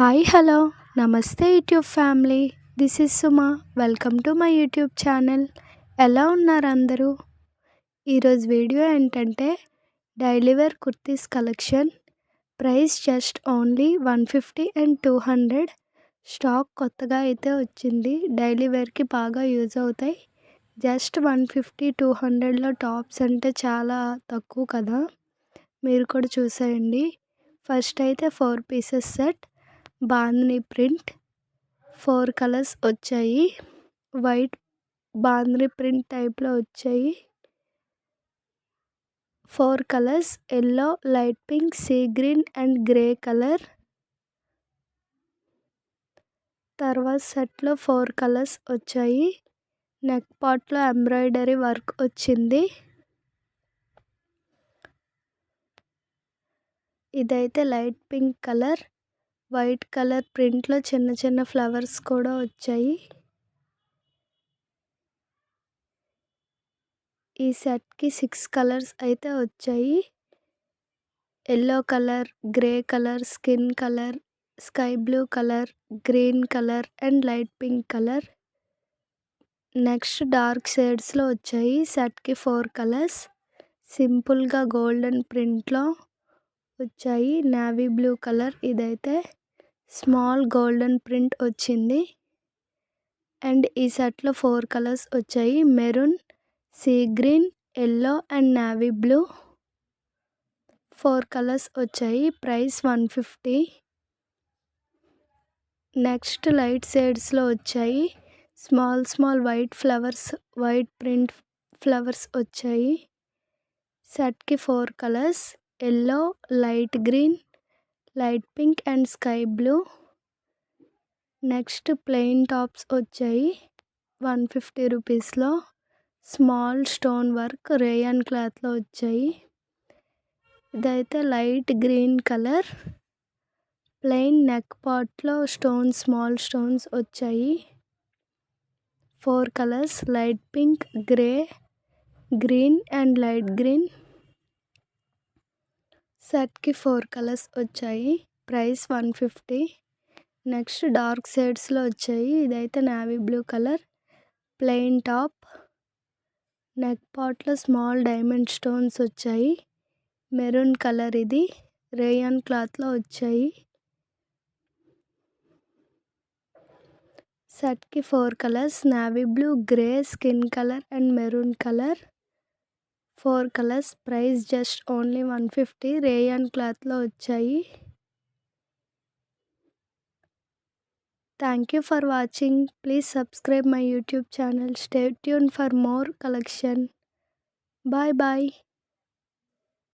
Hi hello. నమస్తే YouTube family. This is Suma. Welcome to my YouTube channel. ఎలా ఉన్నారు అందరూ? ఈరోజు వీడియో ఏంటంటే daily wear kurtis collection. Price just only one fifty and two hundred. Stock కొత్తగా అయితే వచ్చింది. డైలీ వేర్కి బాగా యూజ్ అవుతాయి. జస్ట్ వన్ ఫిఫ్టీ టూ హండ్రెడ్లో టాప్స్ అంటే చాలా తక్కువ కదా. మీరు కూడా చూసేయండి. ఫస్ట్ అయితే four pieces set. Bandhani print. Four colours వచ్చాయి. వైట్ బాందిని ప్రింట్ టైప్లో వచ్చాయి. Four colours yellow light pink sea green and grey colour. తర్వాత సెట్లో ఫోర్ కలర్స్ వచ్చాయి. నెక్ పార్ట్లో ఎంబ్రాయిడరీ వర్క్ వచ్చింది. ఇదైతే light pink colour. White colour ప్రింట్లో చిన్న చిన్న ఫ్లవర్స్ కూడా వచ్చాయి. ఈ సెట్కి సిక్స్ కలర్స్ అయితే వచ్చాయి. Yellow colour grey colour skin colour sky blue colour green colour and light pink colour. Next dark షేడ్స్లో వచ్చాయి. సెట్కి ఫోర్ కలర్స్. సింపుల్గా గోల్డెన్ ప్రింట్లో వచ్చాయి. నావీ బ్లూ కలర్ ఇదైతే. స్మాల్ గోల్డెన్ ప్రింట్ వచ్చింది. అండ్ ఈ సెట్లో ఫోర్ కలర్స్ వచ్చాయి. Maroon sea green yellow and navy blue. Four colours వచ్చాయి. Price one fifty. Next light షేడ్స్లో వచ్చాయి. Small small white flowers white print flowers వచ్చాయి. సెట్కి four colours. Yellow light green light pink and sky blue. Next plain tops వచ్చాయి. One fifty రూపీస్లో. Small stone work rayon క్లాత్లో వచ్చాయి. ఇదైతే light green colour. Plain neck పార్ట్లో stones small stones వచ్చాయి. Four colours light pink grey green and light green. సెట్కి four colours వచ్చాయి. Price one fifty. Next dark షేడ్స్లో వచ్చాయి. ఇదైతే navy blue colour. Plain top. Neck పాట్లో small diamond stones వచ్చాయి. Maroon colour ఇది. Rayon క్లాత్లో వచ్చాయి. సెట్కి four colours. Navy blue grey skin colour and maroon colour. Four colours price just only one fifty. Rayon క్లాత్లో వచ్చాయి. Thank you for watching. Please subscribe my YouTube channel. Stay tune for more collection. Bye bye.